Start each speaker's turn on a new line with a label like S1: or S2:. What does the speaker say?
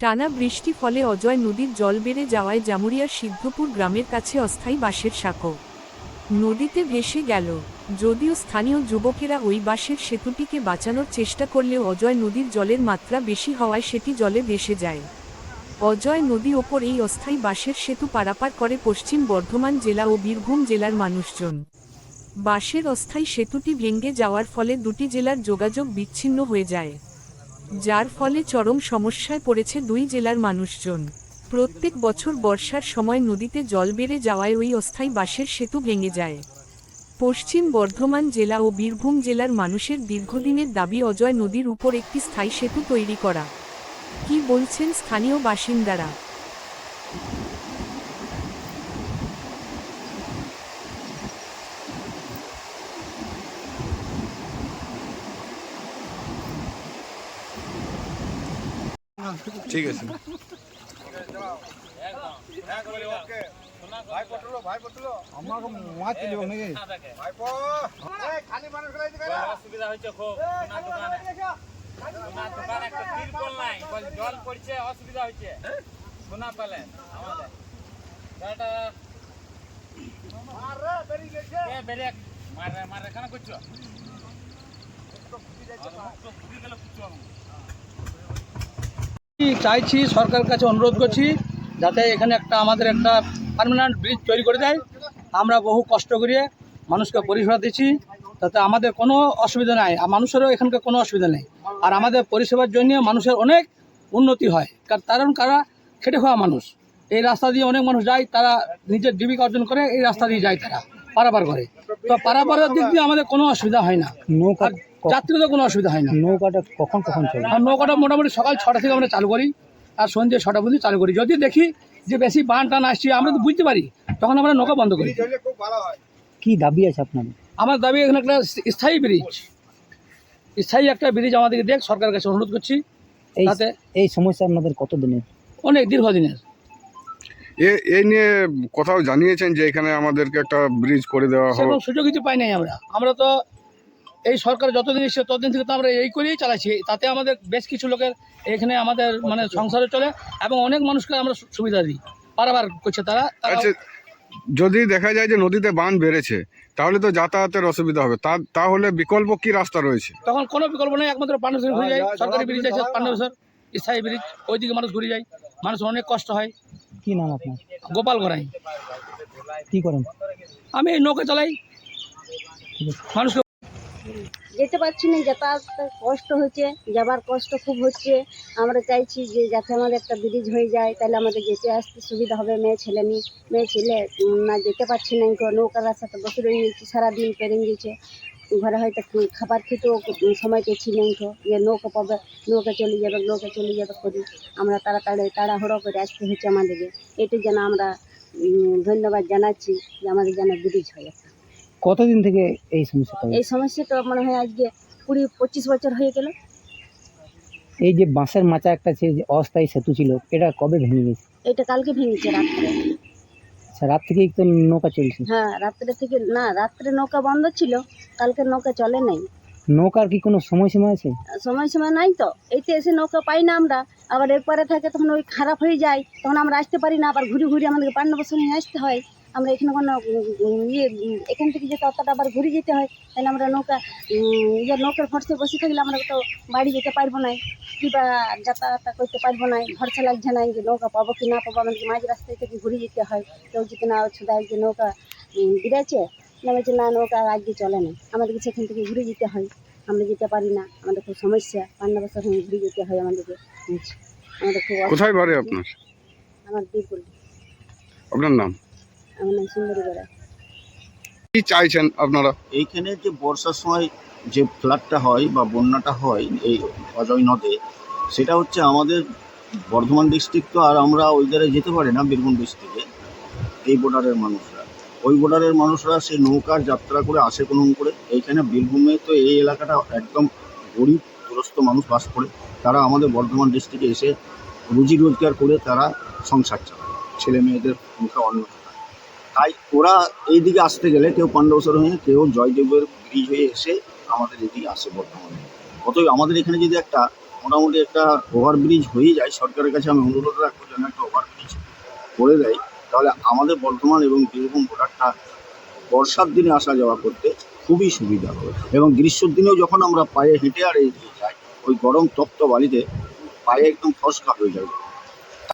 S1: টানা বৃষ্টি ফলে অজয় নদীর জল বেড়ে যাওয়ায় জামুরিয়ার সিদ্ধপুর গ্রামের কাছে অস্থায়ী বাঁশের সাঁকো। নদীতে ভেসে গেল। যদিও স্থানীয় যুবকেরা ওই বাঁশের সেতুটিকে বাঁচানোর চেষ্টা করলেও অজয় নদীর জলের মাত্রা বেশি হওয়ায় সেটি জলে ভেসে যায়। অজয় নদী ওপর এই অস্থায়ী বাঁশের সেতু পারাপার করে পশ্চিম বর্ধমান জেলা ও বীরভূম জেলার মানুষজন। বাঁশের অস্থায়ী সেতুটি ভেঙে যাওয়ার ফলে দুটি জেলার যোগাযোগ বিচ্ছিন্ন হয়ে যায়। যার ফলে চরম সমস্যায় পড়েছে দুই জেলার মানুষজন। প্রত্যেক বছর বর্ষার সময় নদীতে জল বেড়ে যাওয়ায় ওই অস্থায়ী বাঁশের সেতু ভেঙে যায়। পশ্চিম বর্ধমান জেলা ও বীরভূম জেলার মানুষের দীর্ঘদিনের দাবি অজয় নদীর উপর একটি স্থায়ী সেতু তৈরি করা। কি বলছেন স্থানীয় বাসিন্দারা?
S2: ঠিক আছে।
S3: জল পড়ছে অসুবিধা হচ্ছে সোনা পেলেন এটা এ বেরে মারে মারে, কেন করছ?
S4: কি চাইছি সরকারের কাছে অনুরোধ করছি যাতে এখানে একটা আমাদের একটা পার্মানেন্ট ব্রিজ তৈরি করে দেয়। আমরা বহু কষ্ট করিয়ে মানুষকে পরিষেবা দিচ্ছি তাতে আমাদের কোনো অসুবিধা নাই আর মানুষেরও এখানকার কোনো অসুবিধা নেই। আর আমাদের পরিষেবার জন্য মানুষের অনেক উন্নতি হয় কার- কারণ কারা খেটে খাওয়া মানুষ। এই রাস্তা দিয়ে অনেক মানুষ যায় তারা নিজের জীবিকা অর্জন করে এই রাস্তা দিয়ে যায় তারা পারাপার করে। তো পারাপারের দিক দিয়ে আমাদের কোনো অসুবিধা হয় না। যাত্রীদের কোনো অসুবিধা হয় না।
S5: নৌকাটা কখন কখন চলে
S4: আর নৌকাটা মোটামুটি সকাল ছটা থেকে আমরা চালু করি আর সন্ধ্যে ছটা পর্যন্ত চালু করি। যদি দেখি যে বেশি বান টান আসছে আমরা তো বুঝতে পারি তখন আমরা নৌকা বন্ধ করি।
S5: কি দাবি আছে আপনার
S4: আমার দাবি এখানে একটা স্থায়ী ব্রিজ স্থায়ী একটা ব্রিজ আমাদেরকে দেখ সরকারের কাছে অনুরোধ করছি
S5: এই
S4: তাতে
S5: এই সমস্যা আপনাদের কতদিনের?
S4: অনেক দীর্ঘদিনের।
S2: এ এই নিয়ে কোথাও জানিয়েছেন যে এখানে আমাদেরকে একটা ব্রিজ করে দেওয়া
S4: সেরকম সুযোগ কিছু পাই নাই আমরা। আমরা তো এই সরকার যতদিন এসছে ততদিন থেকে তো আমরা এই করেই চালাচ্ছি। তাতে আমাদের বেশ কিছু লোকের এখানে আমাদের মানে সংসারে চলে এবং অনেক মানুষকে আমরা সুবিধা দিই। পারাবার করছে তারা
S2: আচ্ছা যদি দেখা যায় যে নদীতে বান বেড়েছে তাহলে তো যাতায়াতের অসুবিধা হবে। তা তাহলে বিকল্প কি রাস্তা রয়েছে?
S4: তখন কোনো বিকল্প নেই একমাত্র পান্ডবেশ্বর ঘুরে যায়। সরকারি ব্রিজ আছে পান্ডবেশ্বর স্থায়ী ব্রিজ ওইদিকে মানুষ ঘুরে যায়। মানুষ অনেক কষ্ট হয়।
S5: কি নাম আপনার?
S4: গোপাল গড়াই
S5: কি করেন?
S4: আমি এই নৌকা চালাই। মানুষকে
S6: যেতে পারছি না, যাতায়াত কষ্ট হচ্ছে, যাবার কষ্ট খুব হচ্ছে। আমরা চাইছি যে যাতে আমাদের একটা ব্রিজ হয়ে যায়, তাহলে আমাদের যেতে আসতে সুবিধা হবে, মেয়ে ছেলে নিয়ে। মেয়ে ছেলে না যেতে পারছি না নৌকার রাস্তাতে বসে রয়ে গেছি, সারাদিন পেরে গেছে। ঘরে হয়তো খাবার খেতেও সময় পেয়েছি না তো যে নৌকা পাবে, নৌকা চলে যাবে, নৌকা চলে যাবে করি। আমরা তাড়াতাড়ি তাড়াহুড়ো করে আসতে হচ্ছে আমাদেরকে। এটার যেন আমরা ধন্যবাদ জানাচ্ছি যে আমাদের যেন ব্রিজ হয়।
S5: কতদিন থেকে এই সমস্যাটা
S6: এই সমস্যাটা মনে হয় আজকে কুড়ি পঁচিশ বছর হয়ে গেল।
S5: এই যে বাঁশের মাচা একটা যে অস্থায়ী সেতু ছিল এটা কবে ভেঙে গেছে?
S6: এটা কালকে ভেঙেছে রাত্রে।
S5: আচ্ছা রাত থেকেই তো নৌকা চলছে।
S6: হ্যাঁ রাত্রে থেকে না রাত্রে নৌকা বন্ধ ছিল কালকে নৌকা চলে নাই।
S5: নৌকার কি কোনো সময়সীমা আছে?
S6: সময় সময় নাই তো এইতে এসে নৌকা পাই না আমরা। আবার এরপরে থাকে তখন ওই খারাপ হয়ে যায় তখন আমরা আসতে পারি না আবার ঘুরে ঘুরে আমাদেরকে নিয়ে আসতে হয়। আমরা এখানে কোনো ইয়ে এখান থেকে যেতে অতটা আবার ঘুরে যেতে হয় তাহলে আমরা নৌকা ইয়ে নৌকার ভরসে বসে থাকলে আমরা তো বাড়ি যেতে পারব না। কিংবা যাতায়াত করতে পারব না ভরসা লাগছে না যে নৌকা পাবো কি না পাবো আমাদেরকে মাঝ রাস্তায় থেকে ঘুরে যেতে হয়। কেউ যদি না ছুদায় যে নৌকা বিড়েছে না বলছে না নৌকা আজকে চলে না। আমাদেরকে সেখান থেকে ঘুরে যেতে হয়। আমরা যেতে পারি না আমাদের খুব সমস্যা পান্না বছর ঘুরে যেতে হয় আমাদেরকে। আমাদের খুব
S2: কোথায় বাড়ি আপনার?
S6: আমার বীরপুর
S2: আপনার নাম?
S6: আমার নাম সুন্দরী বেড়া
S2: কি চাইছেন আপনারা?
S7: এইখানে যে বর্ষার সময় যে ফ্লাডটা হয় বা বন্যাটা হয় এই অজয় নদে সেটা হচ্ছে আমাদের বর্ধমান ডিস্ট্রিক্ট তো আর আমরা ওই ধারে যেতে পারি না বীরভূম ডিস্ট্রিক্টে এই বর্ডারের মানুষরা। ওই বর্ডারের মানুষরা সেই নৌকার যাত্রা করে আসে কোনো করে। এইখানে বীরভূমে তো এই এলাকাটা একদম গরিব গ্রস্ত মানুষ বাস করে। তারা আমাদের বর্ধমান ডিস্ট্রিক্টে এসে রুজি রোজগার করে তারা সংসার চালায়। ছেলে মেয়েদের মুখে অন্ন। তাই ওরা এই দিকে আসতে গেলে কেউ পাণ্ডবসর হয়ে, কেউ জয়দেবের ব্রিজ হয়ে এসে আমাদের এদিকে আসে বর্তমানে। অতএব আমাদের এখানে যদি একটা মোটামুটি একটা ওভারব্রিজ হয়ে যায়, সরকারের কাছে আমি অনুরোধ রাখব যেন একটা ওভারব্রিজ করে দেয়। তাহলে আমাদের বর্ধমান এবং বীরভূম ভোটারটা বর্ষার দিনে আসা যাওয়া করতে খুবই সুবিধা হবে। এবং গ্রীষ্মের দিনেও যখন আমরা পায়ে হেঁটে আর এগিয়ে যাই, ওই গরম তপ্ত বালিতে পায়ে একদম ফসকা হয়ে যায়